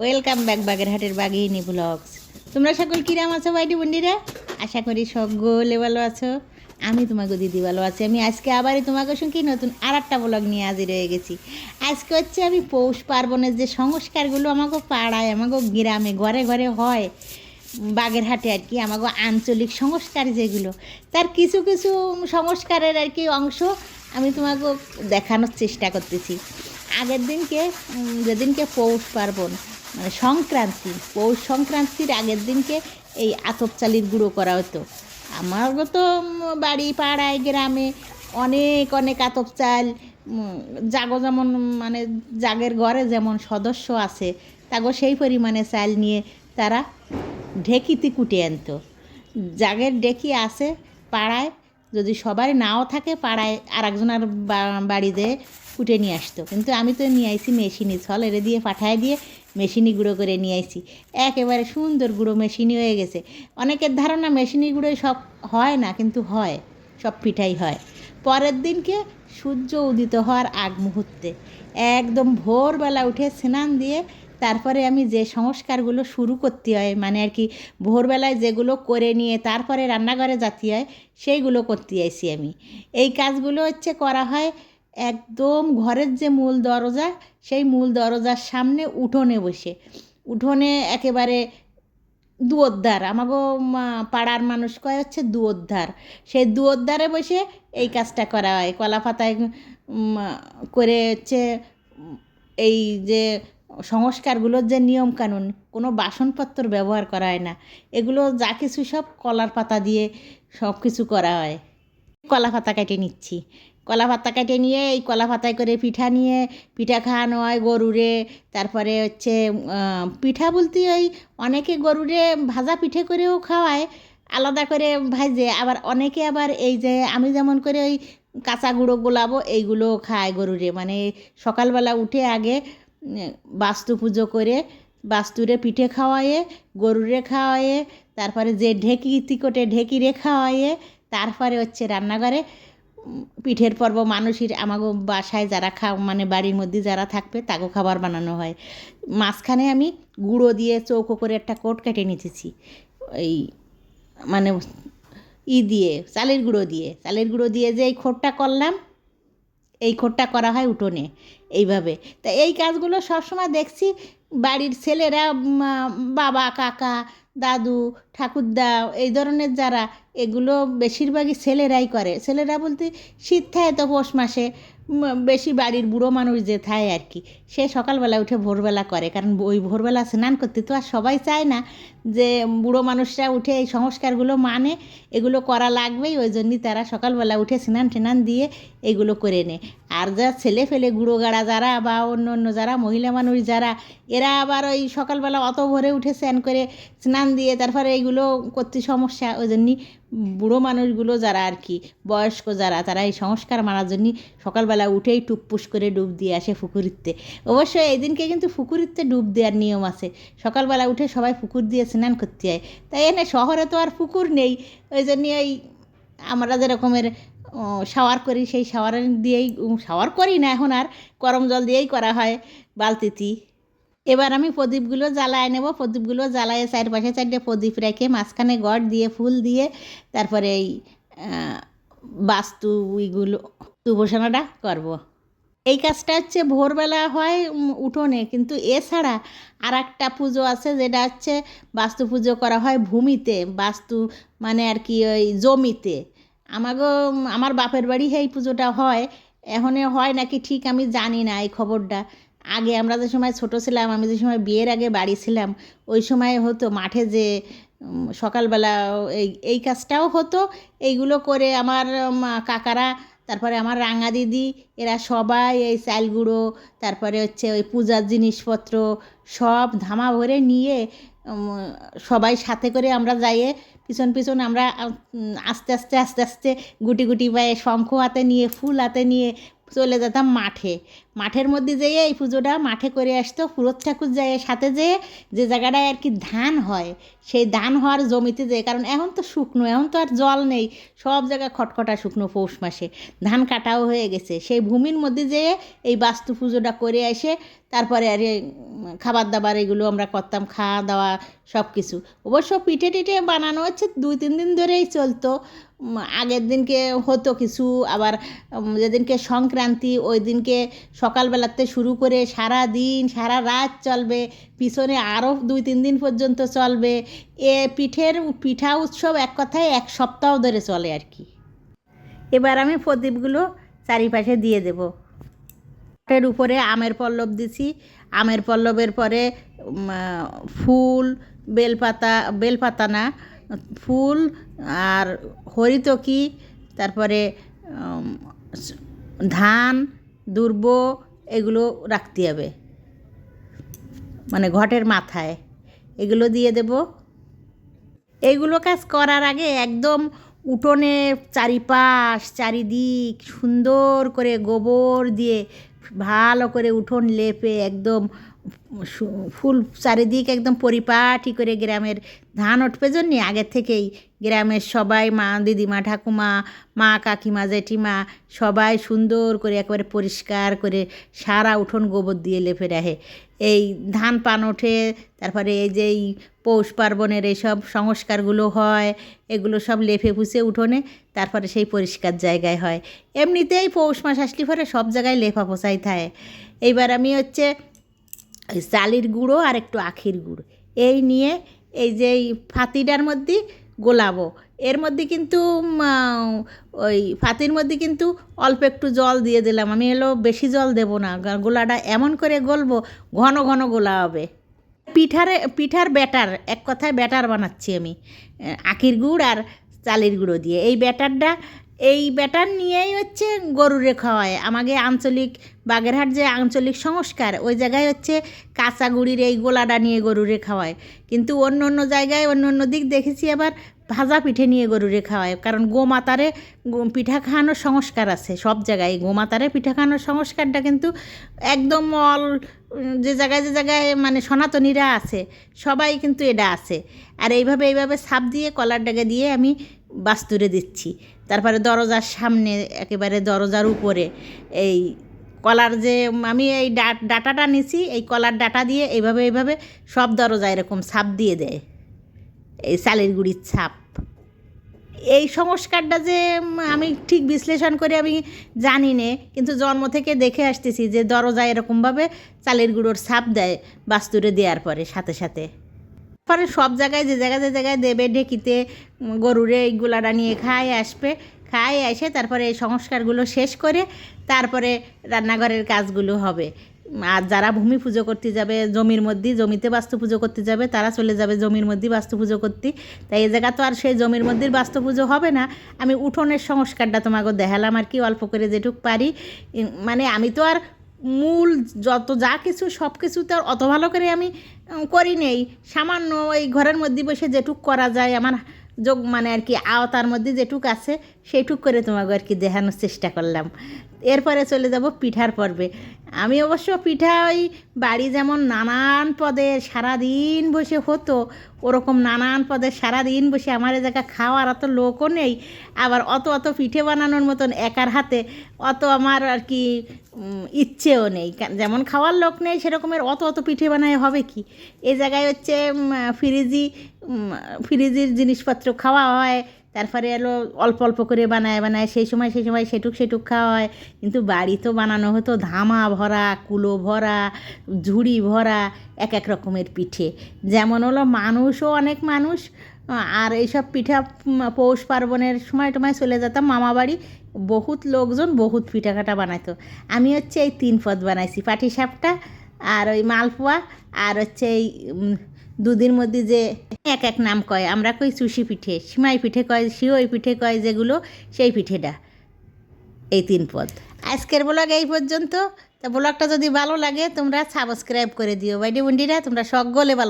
Welcome back বাগেরহাটের বাগিনী blogs তোমরা সকল কিরাম আছো বাইডি বন্ডিরা আশা করি সকলে ভালো আছো। আমি তোমাকে দিদি ভালো আছি। আমি আজকে আবারই তোমাকে সঙ্গে নতুন আর একটা ব্লগ নিয়ে হাজির হয়ে গেছি। আজকে হচ্ছে আমি পৌষ পার্বণের যে সংস্কারগুলো আমাকে পাড়ায়, আমাকে গ্রামে ঘরে ঘরে হয়, বাগেরহাটে আর কি, আমাকে আঞ্চলিক সংস্কার যেগুলো, তার কিছু কিছু সংস্কারের আর কি অংশ আমি তোমাকে দেখানোর চেষ্টা করতেছি। আগের দিনকে যেদিনকে পৌষ পার্বণ মানে সংক্রান্তি, পৌষ সংক্রান্তির আগের দিনকে এই আতপ চালির গুঁড়ো করা হতো। আমারও তো বাড়ি, পাড়ায়, গ্রামে অনেক অনেক আতপ চাল জাগো যেমন মানে জাগের ঘরে যেমন সদস্য আছে, তাগো সেই পরিমাণে চাল নিয়ে তারা ঢেকিতে কুটে আনতো। জাগের ডেকি আছে পাড়ায়, যদি সবাই নাও থাকে পাড়ায় আর একজনের বাড়িতে কুটে নিয়ে আসতো। কিন্তু আমি তো নিয়ে আইছি মেশিনি ছল এরে দিয়ে, পাঠায় দিয়ে মেশিনি গুঁড়ো করে নিয়ে আইছি। একেবারে সুন্দর গুঁড়ো মেশিনি হয়ে গেছে। অনেকের ধারণা মেশিনি গুঁড়োই সব হয় না, কিন্তু হয়, সব পিঠাই হয়। পরের দিনকে সূর্য উদিত হওয়ার আগ মুহূর্তে। একদম ভোরবেলা উঠে স্নান দিয়ে তারপরে আমি যে সংস্কারগুলো শুরু করতে হয় মানে আর কি ভোরবেলায় যেগুলো করে নিয়ে তারপরে রান্নাঘরে যাতে হয়, সেইগুলো করতে আইছি আমি। এই কাজগুলো হচ্ছে করা হয় একদম ঘরের যে মূল দরজা সেই মূল দরজার সামনে উঠোনে বসে। উঠোনে একেবারে দুয়োদ্ধার। আমাগো মা- পাড়ার মানুষ কয় হচ্ছে দুয়োদ্ধার। সেই দুয়োদ্ধারে বসে এই কাজটা করা হয়। কলা পাতায় করে হচ্ছে, এই যে সংস্কারগুলোর যে নিয়মকানুন, কোনো বাসনপত্র ব্যবহার করা হয় না। এগুলো যা কিছু সব কলার পাতা দিয়ে সব কিছু করা হয়। কলা পাতা কেটে নিচ্ছি। কলা পাতা কেটে নিয়ে, এই কলা পাতায় করে পিঠা নিয়ে, পিঠা খাওয়ানো হয় গরুরে। তারপরে হচ্ছে পিঠা বলতে ওই অনেকে গরুরে ভাজা পিঠে করেও খাওয়ায়, আলাদা করে ভাজে। আবার অনেকে আবার এই যে, আমি যেমন করে ওই কাঁচা গুঁড়ো গোলাবো এইগুলো খায় গরুরে। মানে সকালবেলা উঠে আগে বাস্তু পুজো করে, বাস্তুরে পিঠে খাওয়ায়ে, গরুরে খাওয়ায়ে, তারপরে যে ঢেকি তিকটে ঢেকিরে খাওয়ায়ে, তারপরে হচ্ছে রান্নাঘরে পিঠের পর্ব মানুষের আমাগো বাসায় যারা খা মানে বাড়ির মধ্যে যারা থাকবে তাগো খাবার বানানো হয়। মাঝখানে আমি গুঁড়ো দিয়ে চৌকো করে একটা কোট কেটে নিতেছি। এই মানে ই দিয়ে, চালের গুঁড়ো দিয়ে। চালের গুঁড়ো দিয়ে যে এই খোরটা করলাম, এই খোরটা করা হয় উঠোনে এইভাবে। তা এই কাজগুলো সবসময় দেখছি বাড়ির ছেলেরা বাবা, কাকা দাদু ঠাকুরদা এই ধরনের যারা, এগুলো বেশিরভাগই ছেলেরাই করে। ছেলেরা বলতে শীত থাকে তো পৌষ মাসে। বেশি বাড়ির বুড়ো মানুষ যে থাকে আর কি। সে সকালবেলা উঠে ভোরবেলা করে, কারণ ওই ভোরবেলা স্নান করতে তো আর সবাই চায় না যে বুড়ো মানুষরা উঠে এই সংস্কারগুলো মানে এগুলো করা লাগবেই, ওই জন্যই তারা সকালবেলা উঠে স্নান টেনান দিয়ে এগুলো করে নেয়। আর যা ছেলে ফেলে গুঁড়ো গাড়া যারা বা অন্য অন্য যারা মহিলা মানুষ যারা, এরা আবার ওই সকালবেলা অত ভোরে উঠে স্নান করে, স্নান দিয়ে তারপরে এইগুলো করতে সমস্যা, ওই জন্যই বুড়ো মানুষগুলো যারা আর কি, বয়স্ক যারা, তারা এই সংস্কার মানার জন্যই সকালবেলা উঠেই টুপপুস করে ডুব দিয়ে আসে পুকুরিতে। অবশ্যই এই দিনকে কিন্তু পুকুরিতে ডুব দেওয়ার নিয়ম আছে। সকালবেলা উঠে সবাই পুকুর দিয়ে স্নান করতে হয় তাই এনে শহরে তো আর পুকুর নেই। ওই জন্যই ওই আমরা যেরকমের শাওয়ার করি, সেই শাওয়ার দিয়েই শাওয়ার করি না এখন আর, গরম জল দিয়েই করা হয় বালতিতি এবার আমি প্রদীপগুলো জ্বালায় নেব। প্রদীপগুলো জ্বালায় চারপাশে চারটে প্রদীপ রেখে মাঝখানে গড় দিয়ে, ফুল দিয়ে, তারপরে এই বাস্তু ইগুলো উপাসনাটা করব। এই কাজটা হচ্ছে ভোরবেলা হয় উঠোনে। কিন্তু এছাড়া আর একটা পুজো আছে, যেটা হচ্ছে বাস্তু পুজো করা হয় ভূমিতে। বাস্তু মানে আর কি ওই জমিতে। আমাগো, আমার বাপের বাড়ি এই পুজোটা হয়। এখনে হয় নাকি ঠিক আমি জানি না এই খবরটা। আগে আমরা যে সময় ছোটো ছিলাম, আমি যে সময় বিয়ের আগে বাড়ি ছিলাম, ওই সময় হতো মাঠে যে সকালবেলা এই এই কাজটাও হতো। এইগুলো করে আমার কাকারা, তারপরে আমার রাঙা দিদি, এরা সবাই এই চাল গুঁড়ো তারপরে হচ্ছে ওই পূজার জিনিসপত্র, সব ধামা ভরে নিয়ে সবাই সাথে করে আমরা যাইয়ে পিছন পিছন আমরা আস্তে আস্তে আস্তে আস্তে গুটি গুটি পায়ে শঙ্খ হাতে নিয়ে, ফুল হাতে নিয়ে চলে যেতাম মাঠে। মাঠের মধ্যে যেয়ে এই পুজোটা মাঠে করে আসতো। পুরত ঠাকুর যায় সাথে যেয়ে যে জায়গাটায় আর কি ধান হয়, সেই ধান হওয়ার জমিতে যেয়ে, কারণ এখন তো শুকনো, এখন তো আর জল নেই। সব জায়গায় খটখটা শুকনো পৌষ মাসে। ধান কাটাও হয়ে গেছে। সেই ভূমির মধ্যে যেয়ে এই বাস্তু পুজোটা করে এসে তারপরে আর খাবার দাবার এগুলো আমরা করতাম, খাওয়া দাওয়া সব কিছু অবশ্য পিঠে টিঠে বানানো হচ্ছে, দুই তিন দিন ধরেই চলতো। আগের দিনকে হতো কিছু, আবার যেদিনকে সংক্রান্তি, ওই দিনকে সকালবেলাতে শুরু করে সারা দিন, সারা রাত চলবে, পিছনে আরও দুই, তিন দিন পর্যন্ত চলবে। এ পিঠের পিঠা উৎসব এক কথায় এক সপ্তাহ ধরে চলে আর কি। এবার আমি প্রদীপগুলো চারিপাশে দিয়ে দেবো। এর উপরে আমের পল্লব দিছি। আমের পল্লবের পরে ফুল, বেলপাতা বেলপাতা না ফুল আর হরিতকি, তারপরে ধান, দুর্ব, এগুলো রাখতে হবে। মানে ঘটের মাথায়। এগুলো দিয়ে দেব। এগুলো কাজ করার আগে একদম উঠোনে চারিপাশ, চারিদিক সুন্দর করে গোবর দিয়ে ভালো করে উঠোন লেপে একদম ফুল চারিদিক একদম পরিপাটি করে গ্রামের ধান উঠবে জন্য আগের থেকেই গ্রামের সবাই মা, দিদিমা, ঠাকুমা, মা, কাকিমা, জেঠিমা সবাই সুন্দর করে একেবারে পরিষ্কার করে সারা উঠোন গোবর দিয়ে লেপে রাখে। এই ধান পান ওঠে, তারপরে এই যে এই পৌষ পার্বণের এইসব সংস্কারগুলো হয়, এগুলো সব লেফে পুষে উঠোনে, তারপরে সেই পরিষ্কার জায়গায় হয়। এমনিতেই পৌষ মাস আসলে পরে সব জায়গায় লেফা পোষাই থাকে। এইবার আমি হচ্ছে চালির গুঁড়ো আর একটু আখির গুঁড়ো। এই নিয়ে এই যে এই ফাতিটার মধ্যে গোলাবো। এর মধ্যে কিন্তু ওই ফাতির মধ্যে কিন্তু অল্প একটু জল দিয়ে দিলাম। আমি এলো বেশি জল দেব না গোলাটা এমন করে গলবো, ঘন ঘন গোলা হবে। পিঠারে, পিঠার ব্যাটার, এক কথায় ব্যাটার বানাচ্ছি আমি আখির গুড় আর চালের গুঁড়ো দিয়ে। এই ব্যাটারটা এই ব্যাটার নিয়েই হচ্ছে গরুরে খাওয়ায়। আমাকে আঞ্চলিক বাগেরহাট যে আঞ্চলিক সংস্কার, ওই জায়গায় হচ্ছে কাঁচা গুড়ির এই গোলাটা নিয়ে গরুরে খাওয়ায়। কিন্তু অন্য অন্য জায়গায়, অন্য অন্য দিক দেখেছি আবার ভাজা পিঠে নিয়ে গরুরে খাওয়ায়। কারণ গোমাতারে পিঠা খাওয়ানোর সংস্কার আছে সব জায়গায়। গোমাতারে পিঠা খাওয়ানোর সংস্কারটা কিন্তু একদম অল, যে জায়গায় যে জায়গায় মানে সনাতনীরা আছে, সবাই কিন্তু এটা আছে। আর এইভাবে এইভাবে ছাপ দিয়ে, কলার ডাগে দিয়ে আমি বাস্তুরে দিচ্ছি। তারপরে দরজার সামনে, একেবারে দরজার উপরে, এই কলার যে, আমি এই ডাটাটা নিছি, এই কলার ডাটা দিয়ে এইভাবে এইভাবে সব দরজা এরকম ছাপ দিয়ে দেয়। এই চালের গুঁড়ির ছাপ। এই সংস্কারটা যে, আমি ঠিক বিশ্লেষণ করে আমি জানি নে, কিন্তু জন্ম থেকে দেখে আসতেছি যে দরজা এরকমভাবে চালের গুঁড়োর ছাপ দেয় বাস্তুরে দেওয়ার পরে, সাথে সাথে। পরে সব জায়গায়, যে জায়গায় যে জায়গায় দেবে, ঢেকিতে গরুরে এই গোলাটা নিয়ে খায়, আসবে, খায়, এসে তারপরে এই সংস্কারগুলো শেষ করে তারপরে রান্নাঘরের কাজগুলো হবে। আর যারা ভূমি পুজো করতে যাবে, জমির মধ্যে, জমিতে বাস্তু পুজো করতে যাবে, তারা চলে যাবে জমির মধ্যেই বাস্তু পুজো করতে। তাই এই জায়গা তো আর সেই জমির মধ্যে বাস্তু পুজো হবে না। আমি উঠোনের সংস্কারটা তোমাকে দেখালাম আর কি, অল্প করে যেটুক পারি। মানে আমি তো আর মূল যত যা কিছু, সব কিছু তো অত ভালো করে আমি করি নেই। সামান্য এই ঘরের মধ্যে বসে যেটুক করা যায়, আমার যোগ মানে আর কি আওতার মধ্যে যেটুক আছে সেইটুক করে তোমাকে আর কি দেখানোর চেষ্টা করলাম। এরপরে চলে যাব পিঠার পর্বে। আমি অবশ্য পিঠা ওই বাড়ি যেমন নানান পদে সারাদিন বসে হতো, ওরকম নানান পদে সারাদিন বসে আমার এ জায়গা খাওয়ার অত লোকও নেই। আবার অত অত পিঠে বানানোর মতন একার হাতে অত আমার আর কি ইচ্ছেও নেই। যেমন খাওয়ার লোক নেই সেরকমের অত অত পিঠে বানায় হবে কি? এ জায়গায় হচ্ছে ফ্রিজি ফ্রিজির জিনিসপত্র খাওয়া হয় তারপরে এলো অল্প অল্প করে বানায় বানায়, সেই সময় সেই সময় সেটুক সেটুক খাওয়া হয়। কিন্তু বাড়ি তো বানানো হতো ধামা ভরা, কুলো ভরা, ঝুড়ি ভরা, এক এক রকমের পিঠে। যেমন হলো মানুষও অনেক মানুষ, আর এইসব পিঠা পৌষ পার্বণের সময় টময় চলে যেতাম মামা বাড়ি। বহুত লোকজন বহুত পিঠা কাটা বানাইতো। আমি হচ্ছে এই তিন পদ বানাইছি পাটি সাপটা আর ওই মালপোয়া আর হচ্ছে এই দুধের মধ্যে যে এক এক নাম কয়। আমরা কই চুষি পিঠে, সিমাই পিঠে কয়, সিওই পিঠে কয় যেগুলো, সেই পিঠেটা। এই তিন পদ। আজকের ব্লগ এই পর্যন্ত। তা ব্লগটা যদি ভালো লাগে, তোমরা সাবস্ক্রাইব করে দিও। বাইডি বন্ডিরা, তোমরা সকলে ভালো